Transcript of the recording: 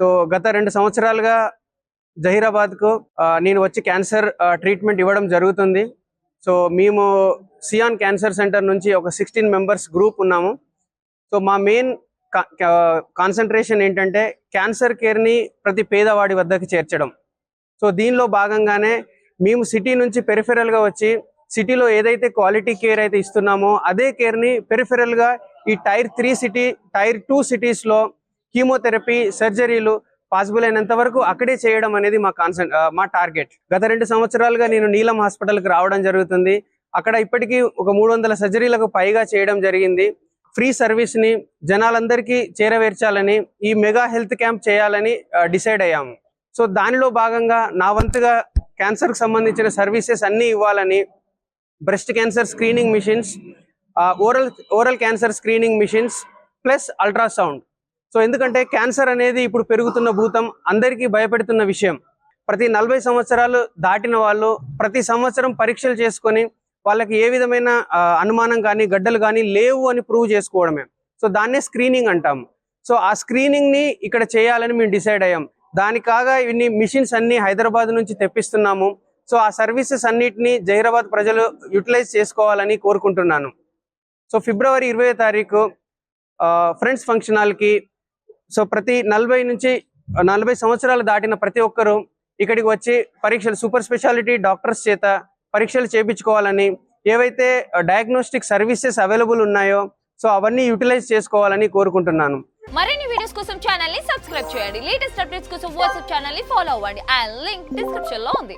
So గత రెండు సంవత్సరాలుగా జహీరాబాద్కు నేను వచ్చి క్యాన్సర్ ట్రీట్మెంట్ ఇవ్వడం జరుగుతుంది. సో మేము సియాన్ క్యాన్సర్ సెంటర్ నుంచి ఒక సిక్స్టీన్ మెంబర్స్ గ్రూప్ ఉన్నాము. సో మా మెయిన్ కాన్సన్ట్రేషన్ ఏంటంటే క్యాన్సర్ కేర్ని ప్రతి పేదవాడి వద్దకు చేర్చడం. సో దీనిలో భాగంగానే మేము సిటీ నుంచి పెరిఫెరల్గా వచ్చి సిటీలో ఏదైతే క్వాలిటీ కేర్ అయితే ఇస్తున్నామో అదే కేర్ని పెరిఫెరల్గా ఈ tier three city tier two సిటీస్లో కీమోథెరపీ సర్జరీలు పాసిబుల్ అయినంత వరకు అక్కడే చేయడం అనేది మా కాన్సన్ మా టార్గెట్. గత రెండు సంవత్సరాలుగా నేను నీలం హాస్పిటల్కి రావడం జరుగుతుంది. అక్కడ ఇప్పటికీ ఒక మూడు వందల సర్జరీలకు పైగా చేయడం జరిగింది. ఫ్రీ సర్వీస్ని జనాలందరికీ చేరవేర్చాలని ఈ మెగా హెల్త్ క్యాంప్ చేయాలని డిసైడ్ అయ్యాము. సో దానిలో భాగంగా నా వంతుగా క్యాన్సర్కి సంబంధించిన సర్వీసెస్ అన్నీ ఇవ్వాలని breast cancer screening machines oral oral cancer screening machines plus ultrasound. So ఎందుకంటే క్యాన్సర్ అనేది ఇప్పుడు పెరుగుతున్న భూతం అందరికీ భయపెడుతున్న విషయం. ప్రతి నలభై సంవత్సరాలు దాటిన వాళ్ళు ప్రతి సంవత్సరం పరీక్షలు చేసుకొని వాళ్ళకి ఏ విధమైన అనుమానం కానీ గడ్డలు కానీ లేవు అని ప్రూవ్ చేసుకోవడమే. సో దాన్నే స్క్రీనింగ్ అంటాం సో ఆ స్క్రీనింగ్ని ఇక్కడ చేయాలని మేము డిసైడ్ అయ్యాం. దాని కాగా ఇన్ని మిషన్స్ అన్ని హైదరాబాద్ నుంచి తెప్పిస్తున్నాము. సో ఆ సర్వీసెస్ అన్నిటిని జహీరాబాద్ ప్రజలు యూటిలైజ్ చేసుకోవాలని కోరుకుంటున్నాను. సో ఫిబ్రవరి ఇరవై తారీఖు ఫ్రెండ్స్ ఫంక్షన్ హాల్కి సో ప్రతి నలభై నుంచి నలభై సంవత్సరాలు దాటిన ప్రతి ఒక్కరూ ఇక్కడికి వచ్చి పరీక్షలు సూపర్ స్పెషాలిటీ డాక్టర్స్ చేత పరీక్షలు చేయించుకోవాలని ఏవైతే డయాగ్నోస్టిక్ సర్వీసెస్ అవైలబుల్ ఉన్నాయో సో అవన్నీ యూటిలైజ్ చేసుకోవాలని కోరుకుంటున్నాను. మరిన్ని వీడియోస్ కోసం ఛానల్ని సబ్స్క్రైబ్ చేయండి. లేటెస్ట్ అప్డేట్స్ కోసం వాట్సాప్ ఛానల్ని ఫాలో అవ్వండి. అండ్ లింక్ డిస్క్రిప్షన్లో ఉంది.